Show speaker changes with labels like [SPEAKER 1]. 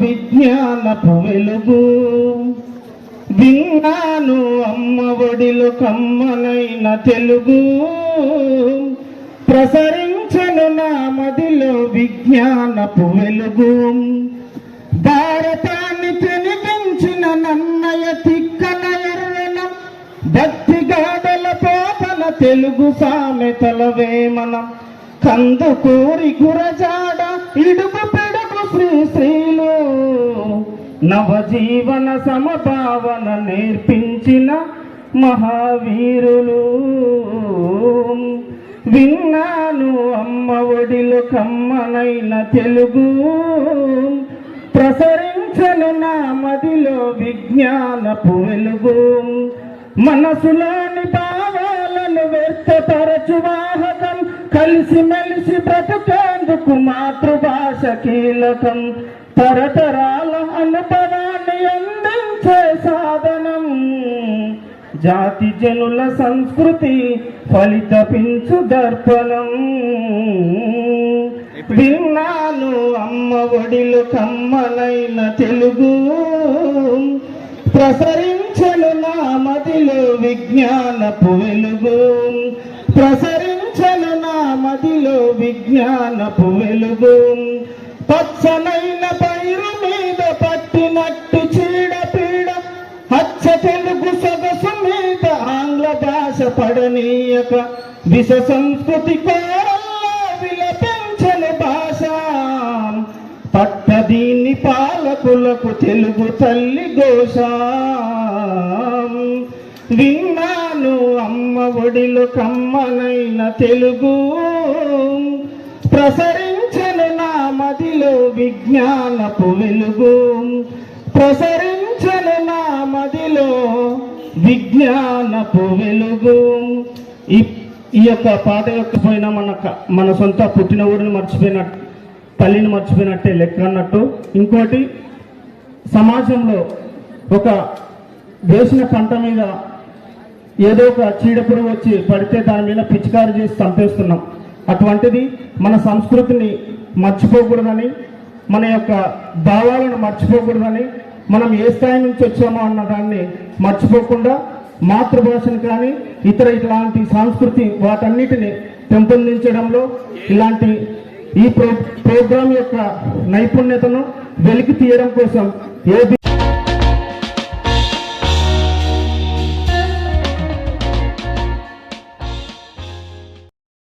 [SPEAKER 1] విజ్ఞానపు వెలుగు విన్నాను అమ్మ ఒడిలో కమ్మనైన తెలుగు. ప్రసరించను నా మదిలో విజ్ఞానపు వెలుగు. భారతాన్ని పోతన తెలుగు సామెతలవే మనం కందుకూరి గురజాడ ఇడుగు పెడుగు శ్రీ శ్రీలు. నవజీవన సమభావన నేర్పించిన మహావీరులు. విన్నాను అమ్మ ఒడిలు కమ్మనైన తెలుగు. ప్రసరించను నా మదిలో విజ్ఞానపు వెలుగు. మనసులోని భావాలను వ్యక్తపరచు వాహకం కలిసి మెలిసి బ్రతుకేందుకు మాతృభాష కీలకం. తరతరాల అనుభవాన్ని అందించే సాధనం. జాతి జనుల సంస్కృతి ఫలితపించు దర్పణం. విన్నాను అమ్మ ఒడిలో కమ్మనైన తెలుగు. ప్రసరించను నా మదిలో విజ్ఞానపు వెలుగు. ప్రసరించను నా మదిలో విజ్ఞానపు వెలుగు. పచ్చనైన పైరు మీద పట్టినట్టు చీడ పీడ హచ్చ తెలుగు సొగసు మీద ఆంగ్ల భాష పడనీయక. విష సంస్కృతి కోరల్లో విలపించని భాష. పట్ట దీన్ని పాలకులకు తెలుగు తల్లి ఘోష. విన్నాను అమ్మ ఒడిలో కమ్మనైన తెలుగు. ప్రసరించను నా మదిలో విజ్ఞానపు వెలుగు. ప్రసరించను నా మదిలో విజ్ఞానపు వెలుగు. ఈ ఈ యొక్క పాట యొక్క పోయిన మన మన సొంత పుట్టిన ఊరిని మర్చిపోయినట్టు తల్లిని మర్చిపోయినట్టే లెక్క అన్నట్టు. ఇంకోటి సమాజంలో ఒక వేసిన పంట మీద ఏదో ఒక చీడపురు వచ్చి పడితే దాని మీద పిచికారి చేసి చంపేస్తున్నాం. అటువంటిది మన సంస్కృతిని మర్చిపోకూడదని మన యొక్క భావాలను మర్చిపోకూడదని మనం ఏ స్థాయి నుంచి వచ్చామో అన్న దాన్ని మర్చిపోకుండా మాతృభాషను కానీ ఇతర ఇట్లాంటి సంస్కృతి వాటన్నిటిని పెంపొందించడంలో ఇలాంటి ఈ ప్రో ప్రోగ్రాం యొక్క నైపుణ్యతను వెలికి తీయడం కోసం ఏబి